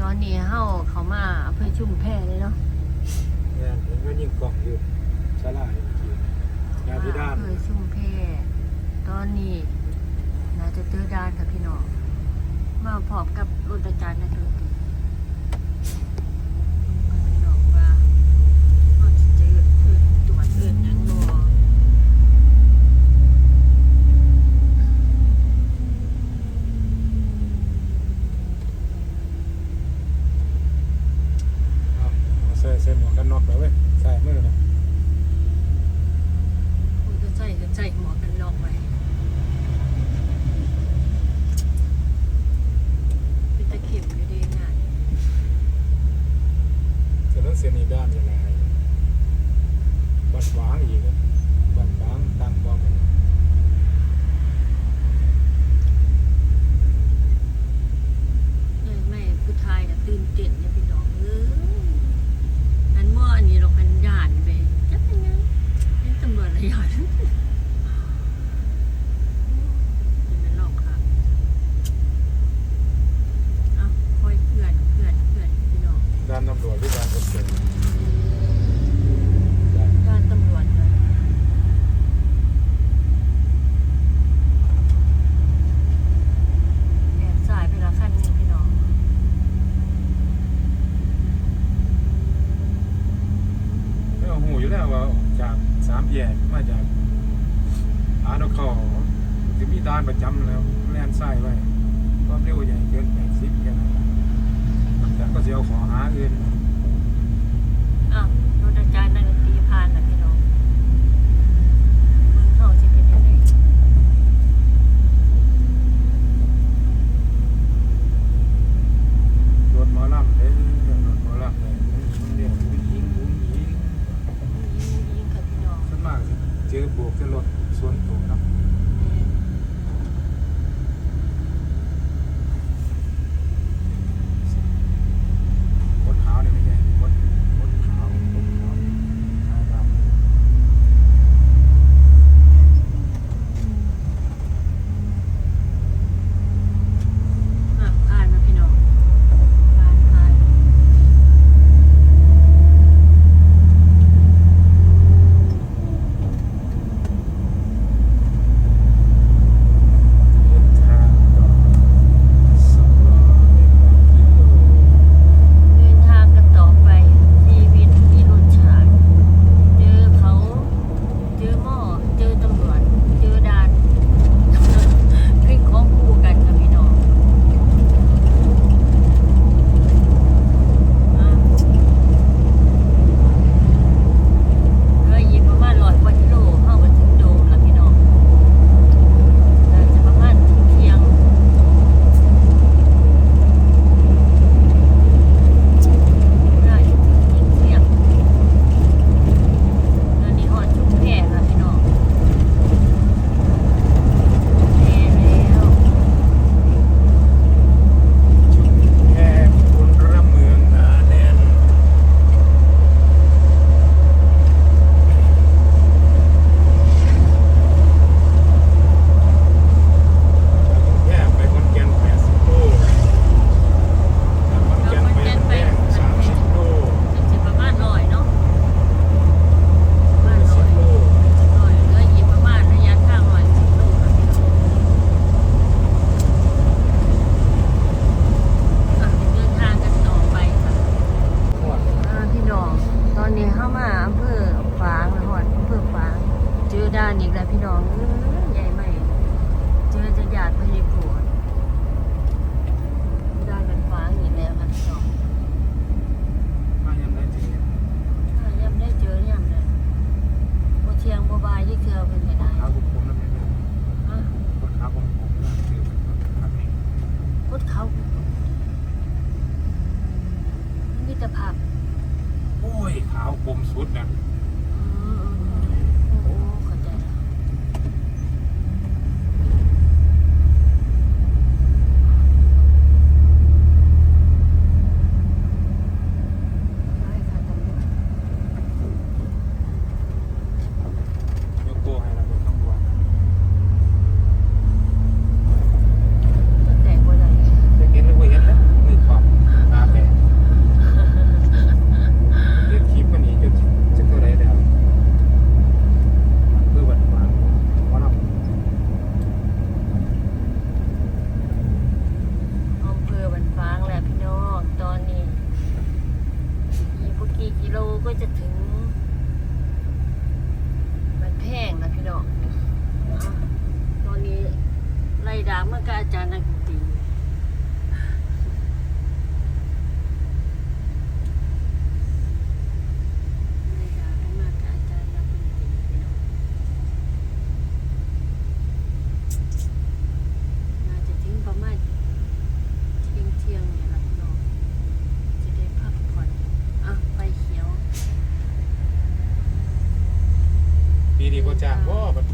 ตอนนี้เฮาเขามาเพื่อชุ่มแพเลยเนาะแม่นเห็นว่ายิ่งกล่องอยู่สลายจริงอยาพิแด้าม อำเภอชุ่มแพตอนนี้น่าจะเจอด้านค่ะพี่น้องมาพร้อมกับรุ่นอาจารย์นะทุกที กันน็อกแล้วเว้ยใช่เมือนะคุณจะใส่ก็ใส่หมวกันนอกไปเป็นตะเข็บดีงานเสร็จแล้วเสียนีด้านยังไงบัดหวางอีกนะบัดหวางตั้งบอมไม่ไม่ผู้ชายตื่นเต้นเนี่ยน ด้อว่าจากสามแยกมาจากอาดคอจะมีด่านประจำแล้วแลนไส้ไว้ความเร็วใหญ่เกินแปดสิบแค่ไหนแต่ก็เสียวขอหาอื่น ใหญ่ไหมเจอจะหยาดพยิโกดด้เป็นฟ้าอย่างขันสองยังได้จริยังได้เจอยังเลบ่เชียงบ่บายยี่เทือเป็นไปได้ จักว่าบัด